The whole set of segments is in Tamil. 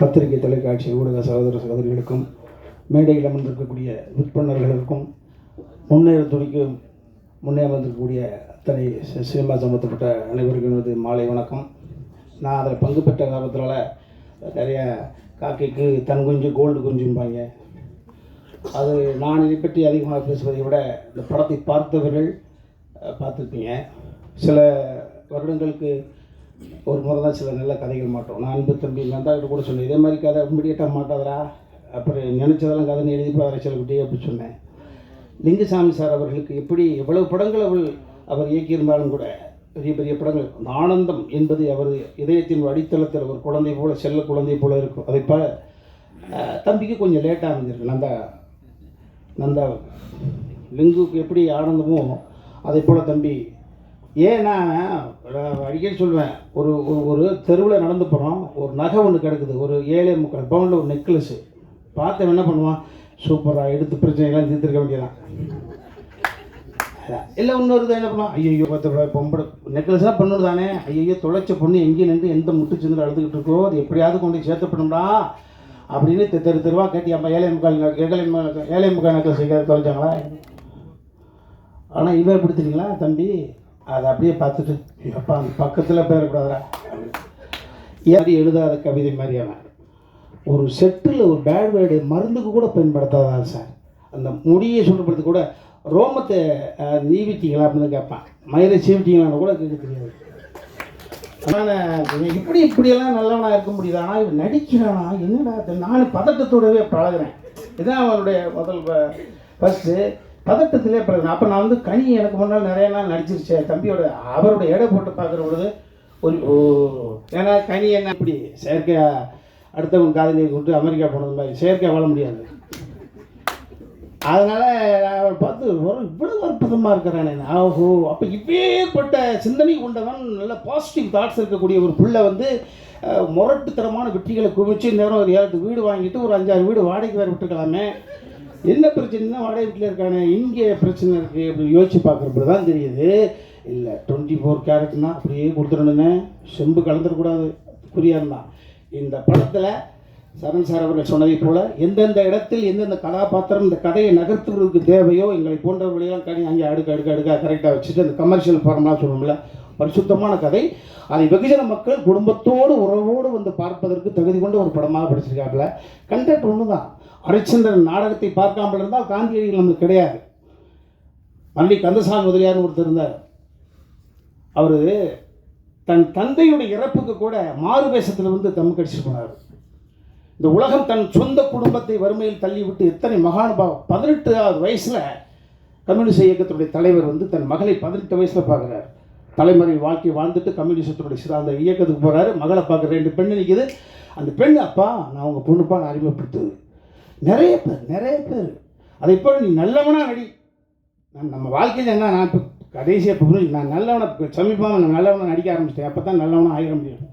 பத்திரிகை தொலைக்காட்சி ஊடக சகோதர சகோதரிகளுக்கும் மேடையில் அமர்ந்திருக்கக்கூடிய விற்பனர்களுக்கும் முன்னேற துடிக்கும் முன்னே அமர்ந்திருக்கக்கூடிய அத்தனை சினிமா சம்பந்தப்பட்ட அனைவருக்கும் எனது மாலை வணக்கம். நான் அதில் பங்கு பெற்ற காரணத்தினால நிறைய காக்கைக்கு தன் குஞ்சு கோல்டு குஞ்சும்பாங்க. அது நான் இதை பற்றி அதிகமாக பேசுவதை விட இந்த படத்தை பார்த்தவர்கள் பார்த்துருப்பீங்க. சில வருடங்களுக்கு ஒரு முறை தான் சில நல்ல கதைகள் மாட்டோம். நான் அன்பு தம்பி நந்தாக்கிட்ட கூட சொன்னேன் இதே மாதிரி கதை இம்மிடியட்டாக மாட்டாதரா அப்புறம் நினச்சதெல்லாம் கதைன்னு எழுதி பாரு செலக்குட்டி அப்படி சொன்னேன். லிங்குசாமி சார் அவர்களுக்கு எப்படி எவ்வளவு படங்கள் அவள் அவர் இயக்கியிருந்தாலும் கூட பெரிய பெரிய படங்கள். அந்த ஆனந்தம் என்பது அவரது இதயத்தின் அடித்தளத்தில் ஒரு குழந்தை போல செல்ல குழந்தை போல இருக்கும். அதை ப தம்பிக்கு கொஞ்சம் லேட்டாக அமைஞ்சிருக்கு நந்தா நந்தா லிங்குக்கு எப்படி ஆனந்தமோ அதை போல் தம்பி ஏன்னா நான் அடிக்கடி சொல்லுவேன் ஒரு ஒரு ஒரு தெருவில் நடந்து போகிறோம் ஒரு நகை ஒன்று கிடக்குது ஒரு ஏழை முக்கால் பவுனில் ஒரு நெக்லஸ்ஸு பார்த்தவன் என்ன பண்ணுவான்? சூப்பராக எடுத்து பிரச்சனைகள்லாம் தீர்த்துருக்க வேண்டியதான் இல்லை இன்னொரு என்ன பண்ணுவான்? ஐயோ பத்து ரூபாய் பொம்பளை நெக்லஸ்லாம் பொண்ணு தானே? ஐயோ தொலைச்ச பொண்ணு எங்கேயும் நின்று எந்த முட்டு சிந்து அழுதுகிட்டு இருக்கோ? அது எப்படியாவது கொண்டு போய் அப்படின்னு தெ- தெரு தெருவாக கேட்டி அம்மா ஏழை முக்கால் ஏழை முக்கால் ஏழை முக்கால் நெக்லஸ் தொலைச்சாங்களா ஆனால் இவன் எப்படி தெரியுங்களா தம்பி? அதை அப்படியே பார்த்துட்டு அப்பா அந்த பக்கத்தில் போயிடக்கூடாதா யாரும் எழுதாத கவிதை மாதிரி அவன். ஒரு செட்டில் ஒரு பேட் வேர்டு மருந்துக்கு கூட பயன்படுத்தாதான் சார் அந்த முடியை சொல்லப்படுறது கூட ரோமத்தை நீவிட்டீங்களா அப்படின்னு கேட்பான். மயிலை சீவிட்டீங்களான்னு கூட கேட்க தெரியாது. ஆனால் இப்படி இப்படியெல்லாம் நல்லவனாக இருக்க முடியுது? ஆனால் இவன் நடிக்கிறானா? என்னடா நான் பதட்டத்தோடவே பழகிறேன். இதுதான் அவனுடைய முதல் ஃபஸ்ட்டு பதட்டத்திலே பிறகு அப்போ நான் வந்து கனி எனக்கு முன்னால் நிறைய நாள் நடிச்சிருச்சே. தம்பியோட அவரோட எடை போட்டு பார்க்குற பொழுது ஒரு ஓ ஏன்னா கனி என்ன இப்படி செயற்கையா அடுத்தவங்க காதலியை கூப்பிட்டு அமெரிக்கா போனது மாதிரி செயற்கையாக வாழ முடியாது. அதனால அவன் பார்த்து ஒரு இவ்வளோ அற்புதமாக இருக்கிறானே. ஆஹோ அப்போ இப்பேற்பட்ட சிந்தனை கொண்டவன் நல்ல பாசிட்டிவ் தாட்ஸ் இருக்கக்கூடிய ஒரு பிள்ளை வந்து முரட்டுத்தனமான வெற்றிகளை குவிச்சு நேரம் ஒரு ஏழு வீடு வாங்கிட்டு ஒரு அஞ்சாறு வீடு வாடகைக்கு வேறு விட்டுக்கலாமே. என்ன பிரச்சனைனா வாடகை வீட்டில் இருக்கானே இங்கே பிரச்சனை இருக்குது அப்படின்னு யோசிச்சு பார்க்குறப்ப தான் தெரியுது. இல்லை டுவெண்ட்டி ஃபோர் கேரட்னா அப்படியே கொடுத்துடணுங்க. செம்பு கலந்துடக்கூடாது. குறியாக தான் இந்த படத்தில் சரண் சார் அவர்கள் சொன்னதை போல எந்தெந்த இடத்தில் எந்தெந்த கதாபாத்திரம் இந்த கதையை நகர்த்துவதற்கு தேவையோ எங்களை போன்றவர்களையெல்லாம் கனி அங்கே அடுக்கு அடுக்கு அடுக்காக கரெக்டாக வச்சுட்டு அந்த கமர்ஷியல் ஃபார்ம்லாம் சொல்லணும்ல பரிசுத்தமான கதை. அதை வெகுஜன மக்கள் குடும்பத்தோடு உறவோடு வந்து பார்ப்பதற்கு தகுதி கொண்ட ஒரு படமாக படிச்சிருக்காப்புல. கண்டென்ட் ஒன்று தான் ஹரிச்சந்திரன் நாடகத்தை பார்க்காமல் இருந்தால் காந்தியடிகள் நம்மளுக்கு கிடையாது. மல்லி கந்தசாமி முதலியார்னு ஒருத்தர் இருந்தார். அவர் தன் தந்தையுடைய இறப்புக்கு கூட மாறு வேஷத்தில் வந்து தம்மு கடிச்சு போனார். இந்த உலகம் தன் சொந்த குடும்பத்தை வறுமையில் தள்ளிவிட்டு எத்தனை மகானுபாவம் பதினெட்டாவது வயசில் கம்யூனிஸ்ட் இயக்கத்துடைய தலைவர் வந்து தன் மகளை பதினெட்டு வயசில் பார்க்குறாரு. தலைமுறை வாழ்க்கை வாழ்ந்துட்டு கம்யூனிஸ்டத்துடைய சில அந்த இயக்கத்துக்கு போகிறாரு மகளை பார்க்குற ரெண்டு பெண்ணு நிற்கிது அந்த பெண் அப்பா நான் உங்கள் பொண்ணுப்பா நான் அறிமுகப்படுத்துது. நிறைய பேர் நிறைய பேர். அதை இப்போ நீ நல்லவனா நடி. நான் நம்ம வாழ்க்கையில் என்ன நான் இப்போ கடைசியாக இப்போ புரிஞ்சு நான் நல்லவனை சமீபமாக நான் நல்லவனை நடிக்க ஆரம்பிச்சிட்டேன். அப்போ தான் நல்லவனாக ஆகிட முடியும்.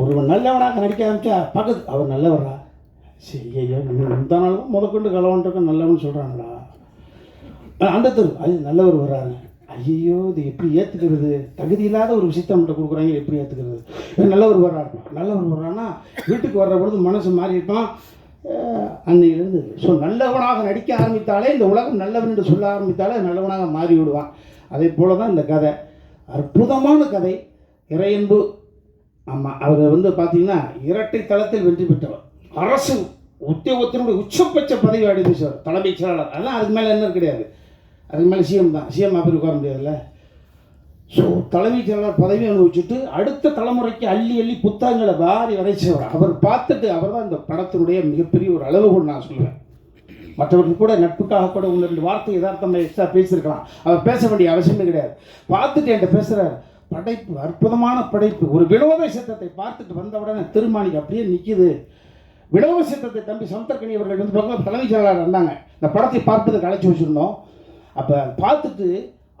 ஒருவன் நல்லவனாக நடிக்க ஆரம்பிச்சா பக்கத்து அவர் நல்லவரா? சரி ஐயோ நம்ம இந்த நாளும் முதற்கொண்டு கலவன்ட்டு நல்லவன் சொல்கிறாங்களா அந்த தெரு அது நல்லவர் வர்றாரு. ஐயோ இது எப்படி ஏற்றுக்கிறது தகுதி இல்லாத ஒரு விஷயத்த நம்மகிட்ட கொடுக்குறாங்க எப்படி ஏற்றுக்கிறது இவன் நல்லவர் வர்றாரு நல்லவர் வர்றான்னா வீட்டுக்கு வர்ற பொழுது மனசு மாறி இருப்பான். அன்னையிலிருந்து ஸோ நல்லவனாக நடிக்க ஆரம்பித்தாலே இந்த உலகம் நல்லவன் என்று சொல்ல ஆரம்பித்தாலே நல்லவனாக மாறி விடுவான். அதே போல தான் இந்த கதை. அற்புதமான கதை. இறையன்பு. ஆமாம் அவர் வந்து பார்த்தீங்கன்னா இரட்டை தளத்தில் வெற்றி பெற்றவர். அரசு உத்தியோகத்தினுடைய உச்சபட்ச பதவி அடைபிச்சவர் தலைமைச் செயலாளர். அதான் அதுக்கு மேலே என்ன கிடையாது. அதுக்கு மேலே சிஎம் தான். சிஎம் அப்படி உட்கார முடியாதுல்ல? ஸோ தலைமைச் செயலாளர் பதவி அனுபவிச்சுட்டு அடுத்த தலைமுறைக்கு அள்ளி அள்ளி புத்தகங்களை வாரி வரைச்சவர். அவர் பார்த்துட்டு அவர் தான் இந்த படத்தினுடைய மிகப்பெரிய ஒரு அளவுகோல் நான் சொல்லுவேன் மற்றவர்கள் கூட நட்புக்காக கூட ஒன்று ரெண்டு வார்த்தை யதார்த்தமாக எக்ஸ்ட்ரா பேசியிருக்கலாம். அவர் பேச வேண்டிய அவசியமே கிடையாது. பார்த்துட்டு என்கிட்ட பேசுகிறார் படைப்பு அற்புதமான படைப்பு. ஒரு வினோத சித்தத்தை பார்த்துட்டு வந்தவுடனே திருமாணிக்கு அப்படியே நிற்கிது வினோத சித்தத்தை தம்பி சந்தர்கனி அவர்கள் வந்து பக்கம் தலைமைச் செயலாளர் இருந்தாங்க இந்த படத்தை பார்ப்பதற்கு அழைச்சி வச்சுருந்தோம். அப்போ பார்த்துட்டு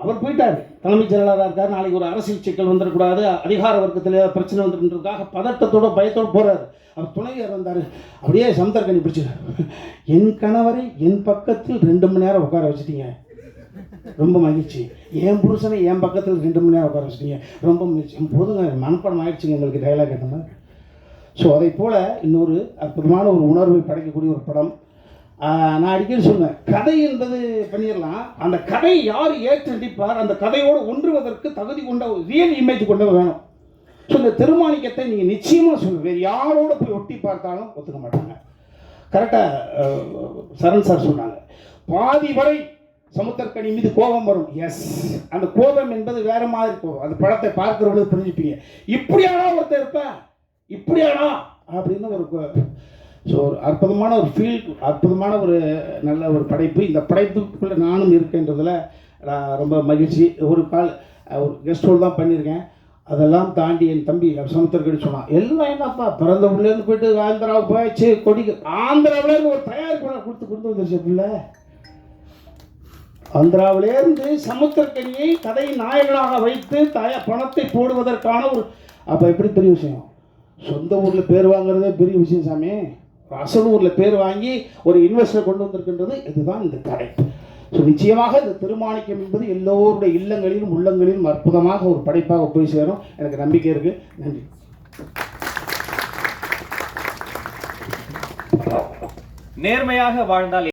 அவர் போயிட்டார். தலைமை செயலாளராக இருக்கார். நாளைக்கு ஒரு அரசியல் சிக்கல் வந்துடக்கூடாது. அதிகார வர்க்கத்தில் பிரச்சனை வந்துருன்றதுக்காக பதட்டத்தோட பயத்தோடு போகிறார் அவர் துணைவியார் வந்தார்? அப்படியே சமுத்திரக்கணி பிடிச்சி என் கணவரை என் பக்கத்தில் ரெண்டு மணி நேரம் உட்கார வச்சுட்டீங்க. ரொம்ப மகிழ்ச்சி. என் புருஷனை என் பக்கத்தில் ரெண்டு மணி நேரம் உட்கார வச்சுட்டீங்க. ரொம்ப மகிழ்ச்சி. போதுங்க மனப்படம் ஆயிடுச்சுங்க எங்களுக்கு டைலாக் கேட்டோம்னா. ஸோ அதை போல் இன்னொரு அற்புதமான ஒரு உணர்வை படைக்கக்கூடிய ஒரு படம். நான் அடிக்கடி சொல்லுவேன் கதை என்பது பண்ணிடலாம். அந்த கதை யார் ஏற்று நடிப்பார் அந்த கதையோடு ஒன்றுவதற்கு தகுதி கொண்ட ஒரு ரியல் இமேஜ் கொண்டவர் வேணும். ஸோ இந்த திருமாணிக்கத்தை நீங்கள் நிச்சயமாக சொல்லுங்கள் வேறு யாரோட போய் ஒட்டி பார்த்தாலும் ஒத்துக்க மாட்டாங்க. கரெக்டாக சரண் சார் சொன்னாங்க. பாதி வரை சமுத்திரக்கணி மீது கோபம் வரும். எஸ் அந்த கோபம் என்பது வேற மாதிரி கோபம். அந்த படத்தை பார்க்குறவங்களுக்கு புரிஞ்சுப்பீங்க. இப்படியாடா ஒருத்தர் இருப்ப? இப்படியாடா? அப்படின்னு ஒரு ஸோ ஒரு அற்புதமான ஒரு ஃபீல் அற்புதமான ஒரு நல்ல ஒரு படைப்பு. இந்த படைப்புக்குள்ளே நானும் இருக்கேன்றதில் நான் ரொம்ப மகிழ்ச்சி. ஒரு கால் ஒரு கெஸ்ட் ஹோல் தான் பண்ணியிருக்கேன். அதெல்லாம் தாண்டி என் தம்பி சமுத்திரக்கடி சொன்னான் எல்லாம் என்னப்பா பிறந்த பிள்ளைன்னு போயிட்டு ஆந்திராவுக்கு போயிடுச்சு கொடிக்கு ஆந்திராவிலேருந்து ஒரு தயாரிப்பாளர் கொடுத்து கொடுத்து வந்துருச்சு பிள்ளை. ஆந்திராவிலேருந்து சமுத்திரக்கனியை கதை நாயகனாக வைத்து தய பணத்தை போடுவதற்கான ஒரு அப்போ எப்படி பெரிய விஷயம்? சொந்த ஊரில் பேர் வாங்குறதே பெரிய விஷயம் சாமி. அசலூரில் பேர் வாங்கி ஒரு இன்வெஸ்டர் கொண்டு வந்திருக்கின்றது இதுதான் இந்த கதை ஸோ நிச்சயமாக இந்த திருமாணிக்கம் என்பது எல்லோருடைய இல்லங்களிலும் உள்ளங்களிலும் அற்புதமாக ஒரு படைப்பாக போய் சேரும். எனக்கு நம்பிக்கை இருக்குது நன்றி. நேர்மையாக வாழ்ந்தால்